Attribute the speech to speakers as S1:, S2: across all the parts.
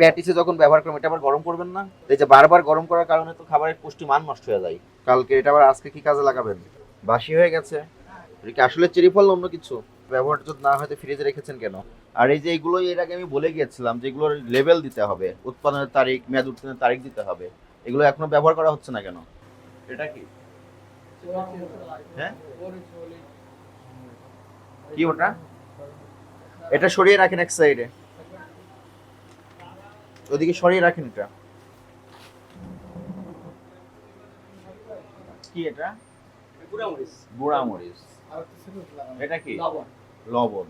S1: প্যাটিসে যখন ব্যবহার করবেন, এটা আবার গরম করবেন না? এই যে বারবার গরম করার কারণে তো খাবারের পুষ্টি মান নষ্ট হয়ে যায়। কালকে এটা আবার আজকে কি কাজে লাগাবেন? বাসি হয়ে গেছে। এটা কি আসলে চেরি ফল অন্য কিছু? ব্যবহার যদি না হয়তো ফ্রিজে রেখেছেন কেন? আর এই যে এইগুলো এর আগে আমি বলে গিয়েছিলাম যে এগুলোর লেভেল দিতে হবে। উৎপাদনের তারিখ, মেয়াদ উত্তীর্ণের তারিখ দিতে হবে। এগুলো এখনও ব্যবহার করা হচ্ছে না কেন? এটা কি? হ্যাঁ? কি ওটা? এটা সরিয়ে রাখেন এক সাইডে ওদিকে সরিয়ে রাখেন এটা। কি এটা? বুড়া মরিচ। এটা কি? লবণ।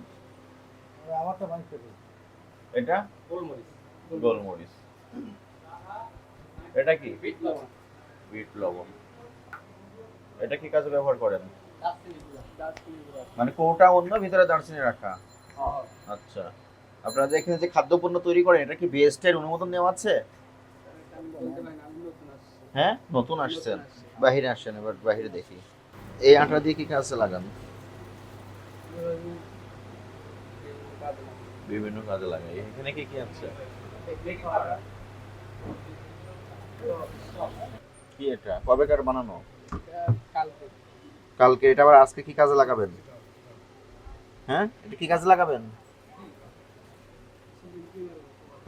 S1: এটা? গোলমরিচ। এটা কি? বিট লবণ। এটা কি কাজে ব্যবহার করেন? মানে কোটা অন্য ভিতরে দারচিনি রাখা। আচ্ছা। আপনারা এখানে যে খাদ্যপণ্য তৈরি করেন, এটা কি বিএসটি অনুমোদন নেওয়া আছে? হ্যাঁ নতুন আসছেন বাহিরে আসছেন এবার বাহিরে দেখি। এই আটা দিয়ে কি কাজে লাগান? বিভিন্ন কাজে লাগাই এখানে কি কি আছে? কি এটা? কবেকার বানানো? কালকে। এটা আবার আজকে কি কাজে লাগাবেন? হ্যাঁ? এটা কি কাজে লাগাবেন?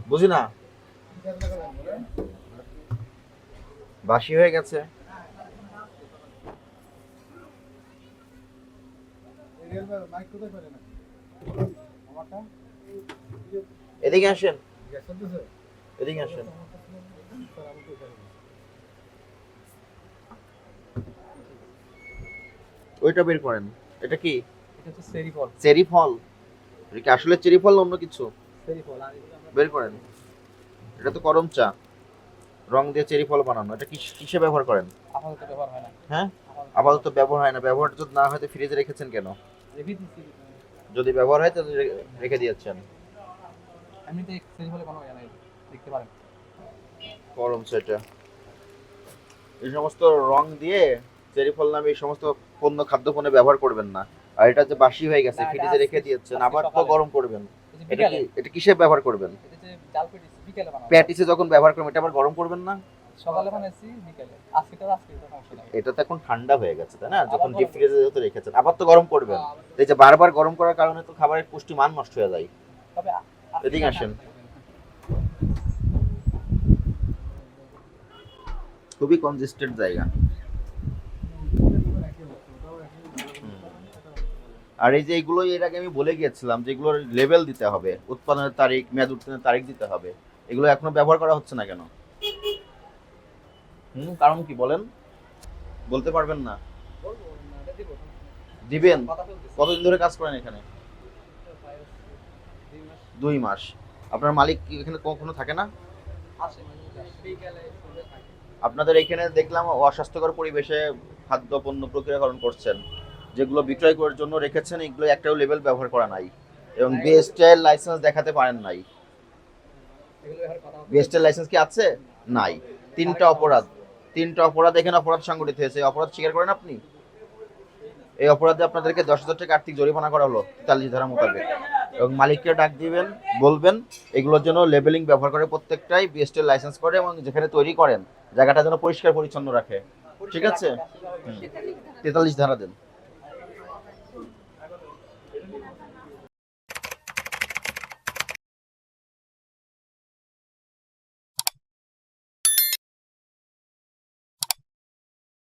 S1: বুঝি না? বাসি হয়ে গেছে। এদিকে আসেন। এদিকে আসেন। ওইটা বের করেন। এটা কি? চেরি ফল। এটা কি আসলে চেরি ফল না অন্য কিছু? বের করেন। এটা তো করম চা। রং দিয়ে চেরি ফল বানানো। এটা কিসে ব্যবহার করেন? হ্যাঁ আপাতত ব্যবহার হয় না। ব্যবহার যদি না হয় তো ফ্রিজে রেখেছেন কেন? যদি ব্যবহার হয় তাহলে রেখে দিয়েছেন। করম চা এই সমস্ত রং দিয়ে চেরি ফল নামে এই সমস্ত পণ্য খাদ্য পণ্যে ব্যবহার করবেন না। আর এটা যে বাসি হয়ে গেছে ফ্রিজে রেখে দিয়েছেন আবার তো গরম করবেন। এটা কি এটা কিসে ব্যবহার করবেন? প্যাটিসে যখন ব্যবহার করবেন এটা আবার গরম করবেন না?
S2: বানাইছি বিকেলে। আজকে তো আজকে তো সমস্যা নাই।
S1: এটা তো এখন ঠান্ডা হয়ে গেছে তাই না? যখন
S2: গরম।
S1: ডিপ ফ্রিজে যেহেতু রেখেছেন আবার তো গরম করবেন। এই যে বারবার গরম করার কারণে তো খাবারের পুষ্টি মান নষ্ট হয়ে যায়।
S2: তবে
S1: এদিকে আসেন। খুবই কনজেস্টেড জায়গা। আর এই যে এইগুলো এর আগে আমি বলে গিয়েছিলাম যে এগুলোর লেভেল দিতে হবে, উৎপাদনের তারিখ, মেয়াদ উত্তীর্ণের তারিখ দিতে হবে। এগুলো এখনও ব্যবহার করা হচ্ছে না কেন? হুম, কারণ কি বলেন? বলতে পারবেন না। দিবেন? কতদিন ধরে কাজ করেন এখানে?
S2: দুই মাস।
S1: আপনার মালিক কি এখানে কখনো থাকে না। আপনাদের এখানে দেখলাম অস্বাস্থ্যকর পরিবেশে খাদ্য, পণ্য প্রক্রিয়াকরণ করছেন। যেগুলো বিক্রয় করার জন্য রেখেছেন, এগুলো একটাও লেভেল ব্যবহার করা নাই এবং বিএসটিআই লাইসেন্স দেখাতে পারেন নাই। বিএসটিআই লাইসেন্স কি আছে? নাই। তিনটা অপরাধ। তিনটা অপরাধ এখানে অপরাধ সংগঠিত হয়েছে। অপরাধ স্বীকার করেন আপনি? এই অপরাধে আপনাদেরকে দশ হাজার টাকা আর্থিক জরিমানা করা হলো, তেতাল্লিশ ধারা মোতাবেক। এবং মালিককে ডাক দিবেন, বলবেন, এগুলোর জন্য লেবেলিং ব্যবহার করে প্রত্যেকটাই বিএসটিআই লাইসেন্স করে এবং যেখানে তৈরি করেন, জায়গাটা যেন পরিষ্কার পরিচ্ছন্ন রাখে। ঠিক আছে। তেতাল্লিশ ধারা দেন।